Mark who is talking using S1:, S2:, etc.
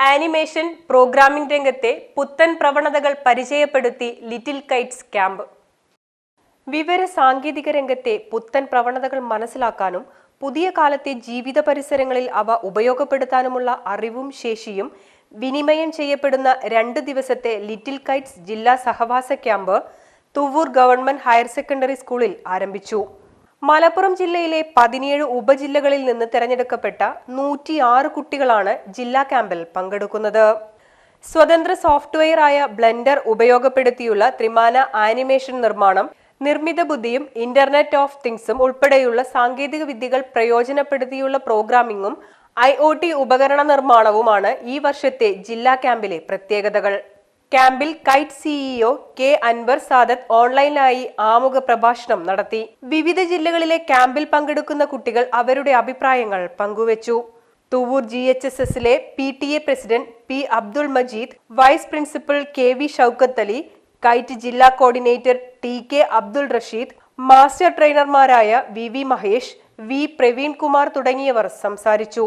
S1: Animation programming രംഗത്തെ പുത്തൻ പ്രവണതകൾ പരിചയപ്പെടുത്തി ലിറ്റിൽ കൈറ്റ്സ് ക്യാമ്പ്. വിവര സാങ്കേതിക രംഗത്തെ പുത്തൻ പ്രവണതകൾ മനസ്സിലാക്കാനും പുതിയ കാലത്തെ ജീവിത പരിസരങ്ങളിൽ അവ ഉപയോഗപ്പെടുത്താനുമുള്ള അറിവും ശേഷിയും വിനിമയം ചെയ്യപ്പെടുന്ന രണ്ട് ദിവസത്തെ ലിറ്റിൽ കൈറ്റ്സ് ജില്ലാ സഹവാസ camp Thuvvur government higher secondary സ്കൂളിൽ ആരംഭിച്ചു. മലപ്പുറം ജില്ലയിലെ പതിനേഴ് ഉപജില്ലകളിൽ നിന്ന് തിരഞ്ഞെടുക്കപ്പെട്ട നൂറ്റിയാറ് കുട്ടികളാണ് ജില്ലാ ക്യാമ്പിൽ പങ്കെടുക്കുന്നത്. സ്വതന്ത്ര സോഫ്റ്റ്വെയർ ആയ ബ്ലെൻഡർ ഉപയോഗപ്പെടുത്തിയുള്ള ത്രിമാന ആനിമേഷൻ നിർമ്മാണം നിർമ്മിത ബുദ്ധിയും ഇന്റർനെറ്റ് ഓഫ് തിങ്സും ഉൾപ്പെടെയുള്ള സാങ്കേതിക വിദ്യകൾ പ്രയോജനപ്പെടുത്തിയുള്ള പ്രോഗ്രാമിംഗും ഐ ഒ ടി ഉപകരണ നിർമ്മാണവുമാണ് ഈ വർഷത്തെ ജില്ലാ ക്യാമ്പിലെ പ്രത്യേകതകൾ. ക്യാമ്പിൽ Kite CEO K Anwar Sadath ഓൺലൈനായി ആമുഖ പ്രഭാഷണം നടത്തി. വിവിധ ജില്ലകളിലെ ക്യാമ്പിൽ പങ്കെടുക്കുന്ന കുട്ടികൾ അവരുടെ അഭിപ്രായങ്ങൾ പങ്കുവച്ചു. തുവൂർ ജി എച്ച് എസ് എസിലെ P T A president P Abdul Majeed vice principal K V Shoukath Ali Kite ജില്ലാ coordinator T K Abdul Rasheed master ട്രെയിനർമാരായ V V Mahesh V Praveen Kumar തുടങ്ങിയവർ സംസാരിച്ചു.